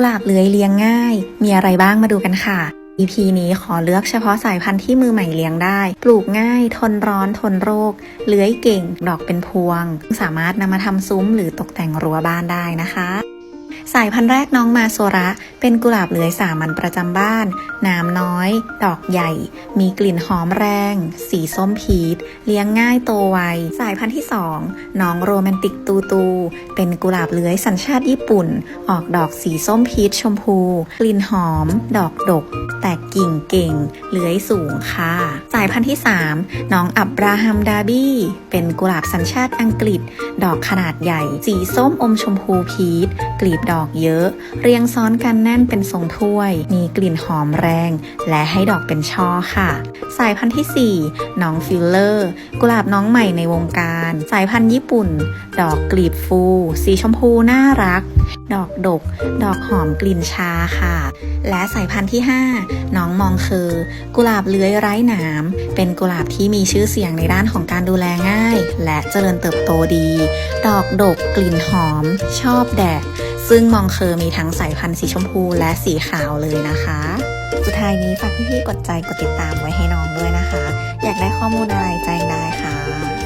กุหลาบเลื้อยเลี้ยงง่าย มีอะไรบ้างมาดูกันค่ะ EP นี้ขอเลือกเฉพาะสายพันธุ์ที่มือใหม่เลี้ยงได้ ปลูกง่าย ทนร้อน ทนโรค เลื้อยเก่ง ดอกเป็นพวง สามารถนำมาทำซุ้มหรือตกแต่งรั้วบ้านได้นะคะ สายพันธุ์แรกน้องมาโซระ เป็นกุหลาบเลื้อยสามัญประจำบ้าน น้ำน้อย ดอกใหญ่ มีกลิ่นหอมแรง สีส้มพีช เลี้ยงง่ายโตไว สายพันธุ์ที่ 2 น้องโรแมนติกตูตู เป็นกุหลาบเลื้อยสัญชาติญี่ปุ่น ออกดอกสีส้มพีชชมพู กลิ่นหอม ดอกดก แตกกิ่งเก่งเลื้อยสูงค่ะ สายพันธุ์ที่ 3 น้องอับราฮัมดาบี้ เป็นกุหลาบสัญชาติอังกฤษ ดอกขนาดใหญ่ สีส้มอมชมพูพีชกลีบดอกเยอะ เรียงซ้อนกันแน่นเป็นทรงถ้วย มีกลิ่นหอมแรง และให้ดอกเป็นช่อค่ะ สายพันธุ์ที่ 4 น้องฟิลเลอร์ กุหลาบน้องใหม่ในวงการ สายพันธุ์ญี่ปุ่น ดอกกลีบฟู สีชมพูน่ารัก ดอกดก ดอกหอมกลิ่นชาค่ะ และสายพันธุ์ที่ 5 น้องมองคือ กุหลาบเลื้อยไร้หนามเป็นกุหลาบที่มีชื่อเสียงในด้านของการดูแลง่าย และเจริญเติบโตดี ดอกดกกลิ่นหอม ชอบแดด ซึ่งมองเคอมีทั้งสายพันธุ์สีชมพูและสีขาวเลยนะคะ สุดท้ายนี้ฝากพี่ๆกดใจกดติดตามไว้ให้น้องด้วยนะคะ อยากได้ข้อมูลอะไรแจ้งได้ค่ะ